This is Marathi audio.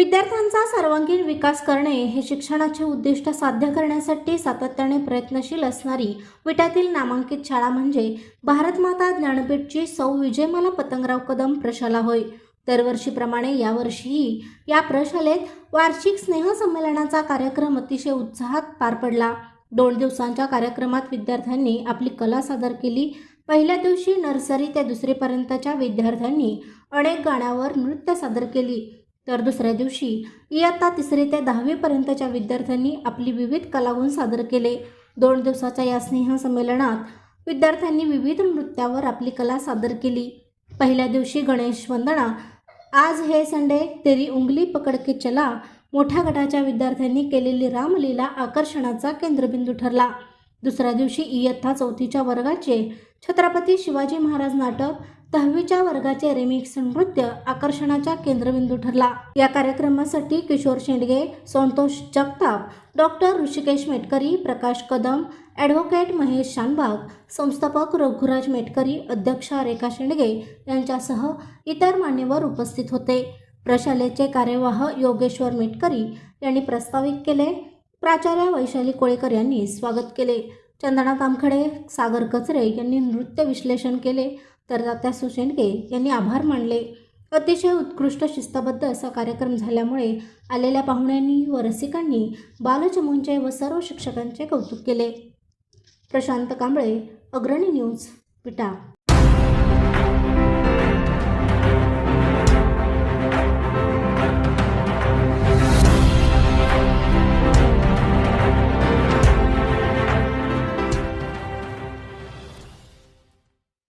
विद्यार्थ्यांचा सर्वांगीण विकास करणे हे शिक्षणाचे उद्दिष्ट साध्य करण्यासाठी सातत्याने प्रयत्नशील असणारी विटातील नामांकित शाळा म्हणजे भारतमाता ज्ञानपीठची सौ विजयमाला पतंगराव कदम प्रशाला होय. दरवर्षीप्रमाणे यावर्षीही या प्रशालेत वार्षिक स्नेहसंमेलनाचा कार्यक्रम अतिशय उत्साहात पार पडला. दोन दिवसांच्या कार्यक्रमात विद्यार्थ्यांनी आपली कला सादर केली. पहिल्या दिवशी नर्सरी ते दुसरीपर्यंतच्या विद्यार्थ्यांनी अनेक गाण्यावर नृत्य सादर केली. तर दुसऱ्या दिवशी इयत्ता तिसरी ते दहावीपर्यंतच्या विद्यार्थ्यांनी आपली विविध कलागुण सादर केले. दोन दिवसाच्या या स्नेहसंमेलनात विद्यार्थ्यांनी विविध नृत्यावर आपली कला सादर केली. पहिल्या दिवशी गणेश वंदना आज हे संडे तेरी उंगली पकड के चला मोठ्या गटाच्या विद्यार्थ्यांनी केलेली रामलीला आकर्षणाचा केंद्रबिंदू ठरला. दुसऱ्या दिवशी इयत्ता चौथीच्या वर्गाचे छत्रपती शिवाजी महाराज नाटक दहावीच्या वर्गाचे रिमिक्स नृत्य आकर्षणाचा केंद्रबिंदू ठरला. या कार्यक्रमासाठी किशोर शेंडगे संतोष जगताप डॉक्टर ऋषिकेश मेटकरी प्रकाश कदम ॲडव्होकेट महेश शानबाग संस्थापक रघुराज मेटकरी अध्यक्षा रेखा शेंडगे यांच्यासह इतर मान्यवर उपस्थित होते. प्रशालेचे कार्यवाह योगेश्वर मेटकरी यांनी प्रस्तावित केले. प्राचार्य वैशाली कोळेकर यांनी स्वागत केले. चंदना तामखडे सागर कचरे यांनी नृत्य विश्लेषण केले तर तात्या सुशेंडके यांनी आभार मानले. अतिशय उत्कृष्ट शिस्तबद्ध असा कार्यक्रम झाल्यामुळे आलेल्या पाहुण्यांनी व रसिकांनी बालचमूंचे व सर्व शिक्षकांचे कौतुक केले. प्रशांत कांबळे अग्रणी न्यूज पिटा